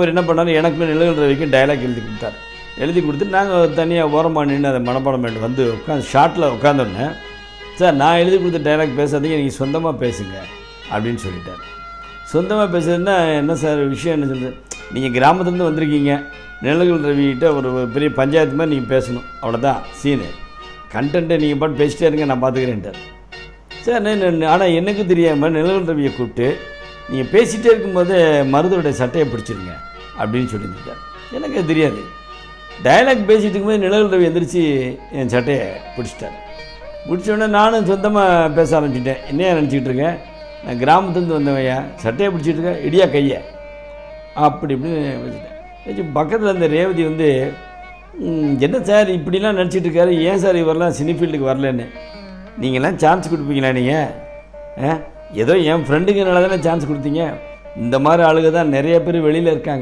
இவர் என்ன பண்ணார்? எனக்கு நிலவுகிற வரைக்கும் டைலாக் எழுதி கொடுத்தார் எழுதி கொடுத்து நாங்கள் தனியாக ஓரமாக நின்று அதை மனப்பாடம் பண்ணிட்டு வந்து உட்காந்து ஷார்ட்டில் உட்காந்தோடனே சார் நான் எழுதி கொடுத்த டைலாக் பேசாதீங்க நீங்கள் சொந்தமாக பேசுங்க அப்படின்னு சொல்லிட்டார். சொந்தமாக பேசுறதுன்னா என்ன சார் விஷயம் என்ன சொல்லுது நீங்கள் கிராமத்துலேருந்து வந்திருக்கீங்க. நிழல்கள் ரவிகிட்ட ஒரு ஒரு பெரிய பஞ்சாயத்து மாதிரி நீங்கள் பேசணும். அவ்வளோதான் சீனு கண்டென்ட்டை நீங்கள் பாட்டு பேசிட்டே இருங்க நான் பார்த்துக்கிறேன்ட்டார் சார் ஆனால் எனக்கு தெரியாமல் நிழல்கள் ரவியை கூப்பிட்டு நீங்கள் பேசிகிட்டே இருக்கும்போது மருதோடைய சட்டையை பிடிச்சிருங்க. அப்படின்னு சொல்லியிருந்தார் எனக்கு அது தெரியாது. டயலாக் பேசிகிட்டு இருக்கும்போது நிழல் ரவி எந்திரிச்சு என் சட்டையை பிடிச்சிட்டார். பிடிச்சோடனே நானும் சொந்தமாக பேச ஆரம்பிச்சிட்டேன். என்னையா நினச்சிக்கிட்டு இருக்கேன் நான் கிராமத்துலேருந்து வந்தவையா சட்டையை பிடிச்சிட்டு இருக்கேன் இடியா கையை? அப்படி இப்படின்னு வச்சுட்டேன். வச்சு பக்கத்தில் இருந்த ரேவதி வந்து என்ன சார் இப்படிலாம் நினச்சிட்டு இருக்காரு? ஏன் சார் இவரெல்லாம் சினி ஃபீல்டுக்கு வரலன்னு? நீங்களாம் சான்ஸ் கொடுப்பீங்களா நீங்கள் ஏதோ என் ஃப்ரெண்டுங்கனால தானே சான்ஸ் கொடுத்தீங்க. இந்த மாதிரி ஆளுங்க தான் நிறைய பேர் வெளியில் இருக்காங்க.